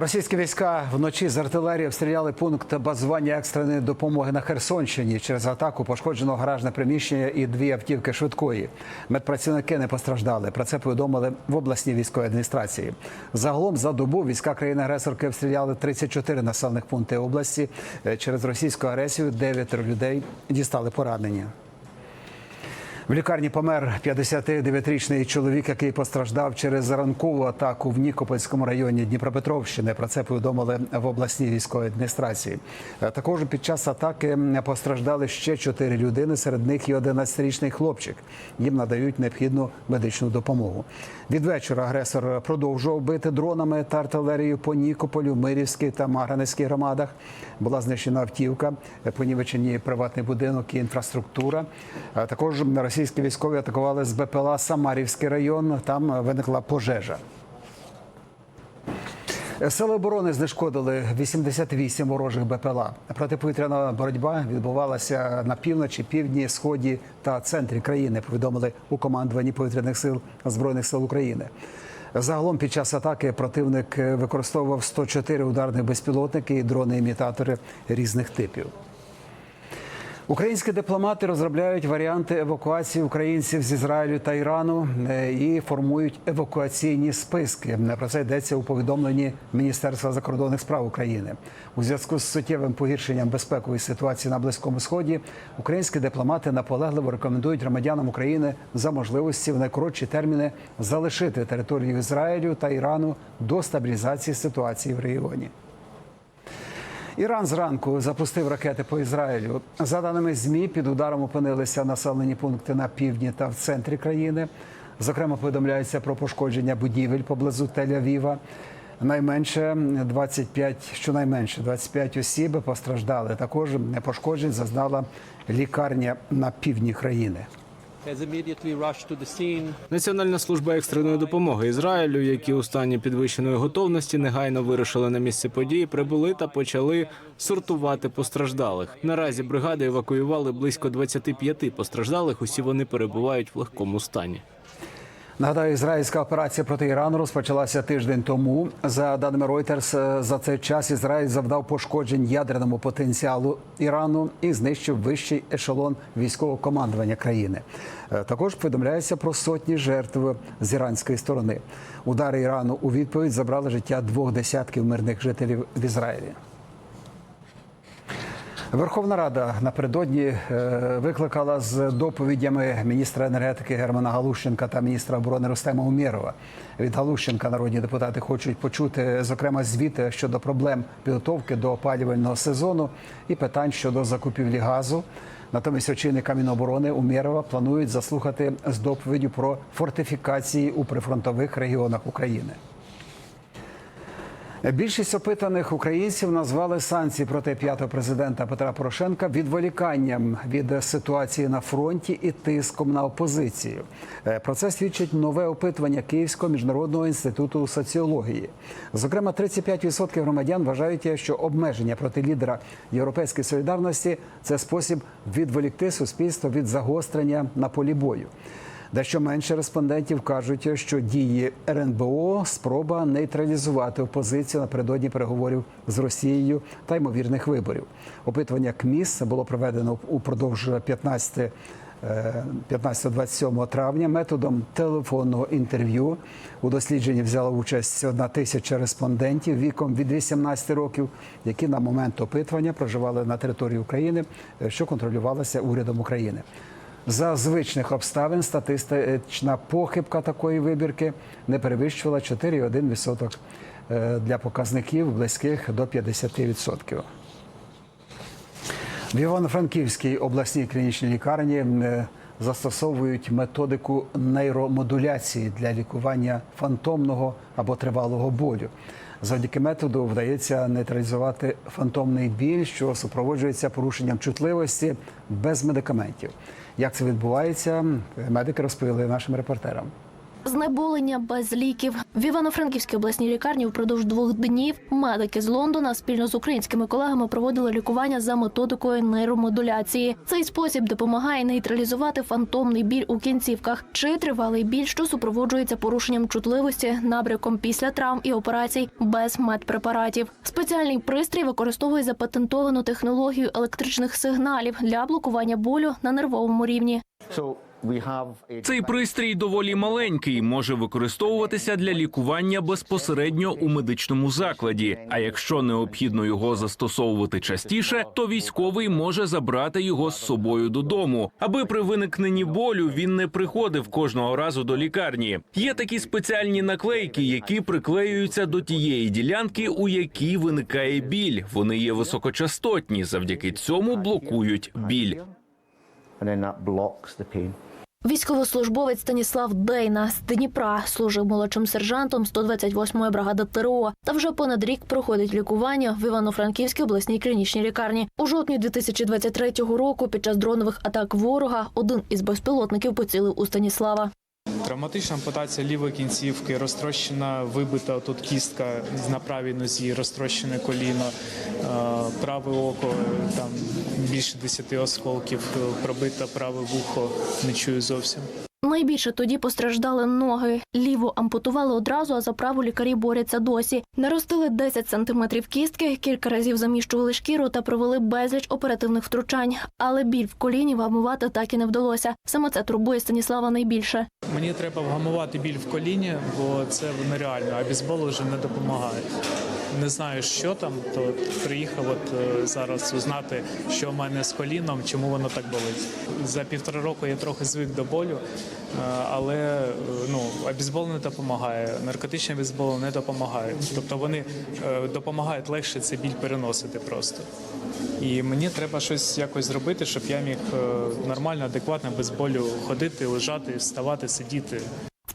Російські війська вночі з артилерії обстріляли пункт базування екстреної допомоги на Херсонщині. Через атаку пошкоджено гаражне приміщення і дві автівки швидкої. Медпрацівники не постраждали. Про це повідомили в обласній військовій адміністрації. Загалом за добу війська країни-агресорки обстріляли 34 населених пункти області. Е, Через російську агресію дев'ятеро людей дістали поранення. В лікарні помер 59-річний чоловік, який постраждав через ранкову атаку в Нікопольському районі Дніпропетровщини. Про це повідомили в обласній військовій адміністрації. Е, Також під час атаки постраждали ще чотири людини. Серед них і 11-річний хлопчик. Їм надають необхідну медичну допомогу. Від вечора агресор продовжував бити дронами та артилерією по Нікополю, Мирівській та Марганецькій громадах. Була знищена автівка, е, понівечені приватний будинок і інфраструктура. Е, Також російські військові атакували з БПЛА Самарівський район. Там е, виникла пожежа. Сили оборони знешкодили 88 ворожих БПЛА. Протиповітряна боротьба відбувалася на півночі, півдні, сході та центрі країни. Повідомили у командуванні повітряних сил збройних сил України. Загалом під час атаки противник використовував 104 ударних безпілотники і дрони-імітатори різних типів. Українські дипломати розробляють варіанти евакуації українців з Ізраїлю та Ірану е, і формують евакуаційні списки. Про це йдеться у повідомленні Міністерства закордонних справ України. У зв'язку з суттєвим погіршенням безпекової ситуації на близькому сході українські дипломати наполегливо рекомендують громадянам України за можливості в найкоротші терміни залишити територію Ізраїлю та Ірану до стабілізації ситуації в регіоні. Іран зранку запустив ракети по Ізраїлю. За даними змі, під ударом опинилися населені пункти на півдні та в центрі країни. Зокрема, повідомляється про пошкодження будівель поблизу Тель-Авіва. Найменше 25, щонайменше 25 осіб постраждали. Також пошкоджень зазнала лікарня на півдні країни. Національна служба екстреної допомоги Ізраїлю, які у стані підвищеної готовності негайно вирушили на місце події, прибули та почали сортувати постраждалих. Наразі бригади евакуювали близько 25 постраждалих. Усі вони перебувають в легкому стані. Нагадаю, ізраїльська операція проти Ірану розпочалася тиждень тому. За даними Reuters, е, за цей час Ізраїль завдав пошкоджень ядерному потенціалу Ірану і знищив вищий ешелон військового командування країни. Е, Також повідомляється про сотні жертв з іранської сторони. Удари Ірану у відповідь забрали життя двох десятків мирних жителів в Ізраїлі. Верховна Рада напередодні е, викликала з доповідями міністра енергетики Германа Галущенка та міністра оборони Рустема Умєрова. Від Галущенка народні депутати хочуть почути, зокрема, звіти щодо проблем підготовки до опалювального сезону і питань щодо закупівлі газу. Натомість очільника Міноборони Умєрова планують заслухати з доповіддю про фортифікації у прифронтових регіонах України. Більшість опитаних українців назвали санкції проти п'ятого президента Петра Порошенка відволіканням від ситуації на фронті і тиском на опозицію. Е, Про це свідчить нове опитування Київського міжнародного інституту соціології. Зокрема, 35% громадян вважають, що обмеження проти лідера європейської солідарності це спосіб відволікти суспільство від загострення на полі бою. Дещо менше респондентів кажуть, що дії РНБО спроба нейтралізувати опозицію напередодні переговорів з Росією та ймовірних виборів. Опитування КМІС було проведено упродовж 15 е, 15-27 травня методом телефонного інтерв'ю. У дослідженні взяла участь одна тисяча респондентів віком від 18 років, які на момент опитування проживали на території України, е, що контролювалася урядом України. За звичних обставин статистична похибка такої вибірки не перевищувала 4,1% е, для показників близьких до 50%. В Івано-Франківській обласній клінічній лікарні е, застосовують методику нейромодуляції для лікування фантомного або тривалого болю. Завдяки методу вдається нейтралізувати фантомний біль, що супроводжується порушенням чутливості без медикаментів. Як це відбувається, медики розповіли нашим репортерам. Знеболення без ліків в Івано-Франківській обласній лікарні впродовж двох днів медики з Лондона спільно з українськими колегами проводили лікування за методикою нейромодуляції. Цей спосіб допомагає нейтралізувати фантомний біль у кінцівках чи тривалий біль, що супроводжується порушенням чутливості, набряком після травм і операцій без медпрепаратів. Спеціальний пристрій використовує запатентовану технологію електричних сигналів для блокування болю на нервовому рівні. Цей пристрій доволі маленький, може використовуватися для лікування безпосередньо у медичному закладі. А якщо необхідно його застосовувати частіше, то військовий може забрати його з собою додому, аби при виникненні болю він не приходив кожного разу до лікарні. Є такі спеціальні наклейки, які приклеюються до тієї ділянки, у якій виникає біль. Вони є високочастотні, завдяки цьому блокують біль. Військовослужбовець Станіслав Дейна з Дніпра служив молодшим сержантом 128-ї бригади ТРО та вже понад рік проходить лікування в Івано-Франківській обласній клінічній лікарні. У жовтні 2023 року під час дронових атак ворога один із безпілотників поцілив у Станіслава. Травматична ампутація лівої кінцівки, розтрощена, вибита тут кістка на правій нозі, розтрощене коліно, е, праве око, там більше 10 осколків, пробита праве вухо, не чую зовсім. Найбільше тоді постраждали ноги. Ліву ампутували одразу, а за праву лікарі борються досі. Наростили 10 сантиметрів кістки, кілька разів заміщували шкіру та провели безліч оперативних втручань. Але біль в коліні вгамувати так і не вдалося. Саме це турбує Станіслава найбільше. Мені треба вгамувати біль в коліні, бо це нереально, а бейсбол вже не допомагає. Не знаю, що там, то приїхав от е, зараз узнати, що в мене з коліном, чому воно так болить. За півтора року я трохи звик до болю, е, але е, ну, бейсбол не допомагає, наркотичні бейсбол не допомагають. Тобто вони допомагають легше цей біль переносити просто. І мені треба щось якось зробити, щоб я міг нормально, адекватно, без болю ходити, лежати, вставати, сидіти.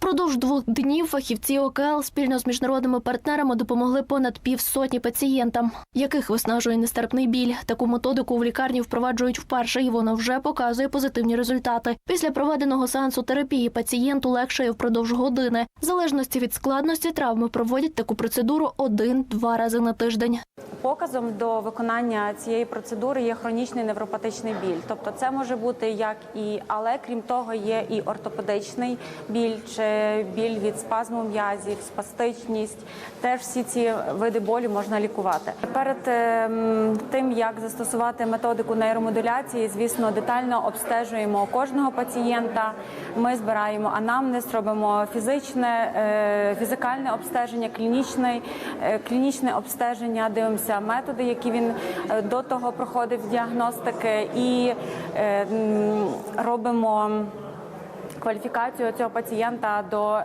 Впродовж двох днів фахівці ОКЛ спільно з міжнародними партнерами допомогли понад півсотні пацієнтам, яких виснажує нестерпний біль. Таку методику в лікарні впроваджують вперше, і вона вже показує позитивні результати. Після проведеного сеансу терапії пацієнту легшає впродовж години. В залежності від складності травми проводять таку процедуру один-два рази на тиждень. Показом до виконання цієї процедури є хронічний невропатичний біль. Тобто це може бути як і, але крім того, є і ортопедичний біль чи біль від спазму м'язів, спастичність. Теж всі ці види болю можна лікувати. Перед ем, тим як застосувати методику нейромодуляції, звісно, детально обстежуємо кожного пацієнта. Ми збираємо анамнез, робимо фізичне, е, фізикальне обстеження, клінічне, е, клінічне обстеження, дивимося методи, які він е, до того проходив діагностики, і робимо кваліфікацію цього пацієнта до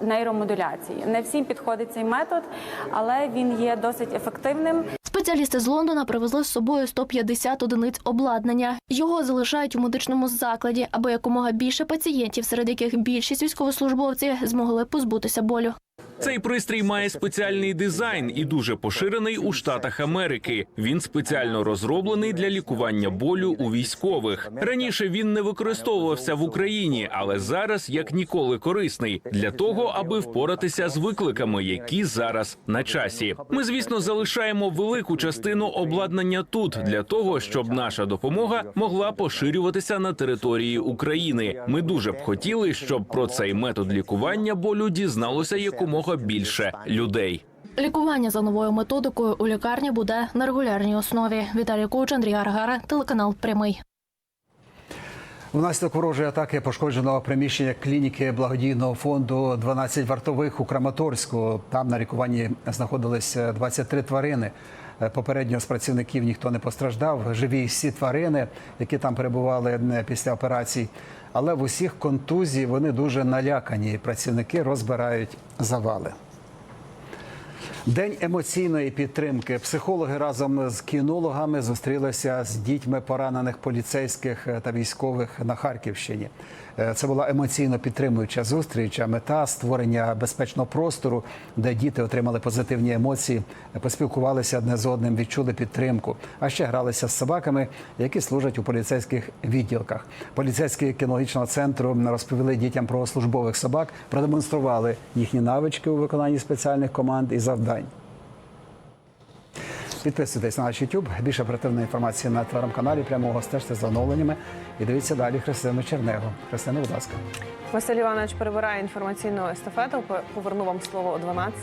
нейромодуляції. Не всім підходить цей метод, але він є досить ефективним. Спеціалісти з Лондона привезли з собою 150 одиниць обладнання. Його залишають у медичному закладі, аби якомога більше пацієнтів, серед яких більшість військовослужбовці, змогли позбутися болю. Цей пристрій має спеціальний дизайн і дуже поширений у Штатах Америки. Він спеціально розроблений для лікування болю у військових. Раніше він не використовувався в Україні, але зараз як ніколи корисний для того, аби впоратися з викликами, які зараз на часі. Ми, звісно, залишаємо велику частину обладнання тут для того, щоб наша допомога могла поширюватися на території України. Ми дуже б хотіли, щоб про цей метод лікування болю дізналося якомога більше людей. Лікування за новою методикою у лікарні буде на регулярній основі. Віталій Куч, Андрій Аргара, телеканал Прямий. Внаслідок ворожої атаки пошкоджено приміщення клініки благодійного фонду 12 вартових у Краматорську. Там на лікуванні знаходились 23 тварини. Е, Попередньо з працівників ніхто не постраждав. Живі всі тварини, які там перебували е, після операцій. Але в усіх контузії вони дуже налякані. Працівники розбирають завали. День емоційної підтримки. Психологи разом з кінологами зустрілися з дітьми поранених поліцейських та військових на Харківщині. Е, Це була емоційно підтримуюча зустріч. А мета створення безпечного простору, де діти отримали позитивні емоції, поспілкувалися одне з одним, відчули підтримку. А ще гралися з собаками, які служать у поліцейських відділках. Поліцейські кінологічного центру розповіли дітям про службових собак, продемонстрували їхні навички у виконанні спеціальних команд і завдань. Підписуйтесь на наш YouTube. Більше оперативної інформації на телеграм-каналі. Прямого стежте за оновленнями. І дивіться далі Христину Чернего. Христина, будь ласка. Василь Іванович перебирає інформаційну естафету. Поверну вам слово о 12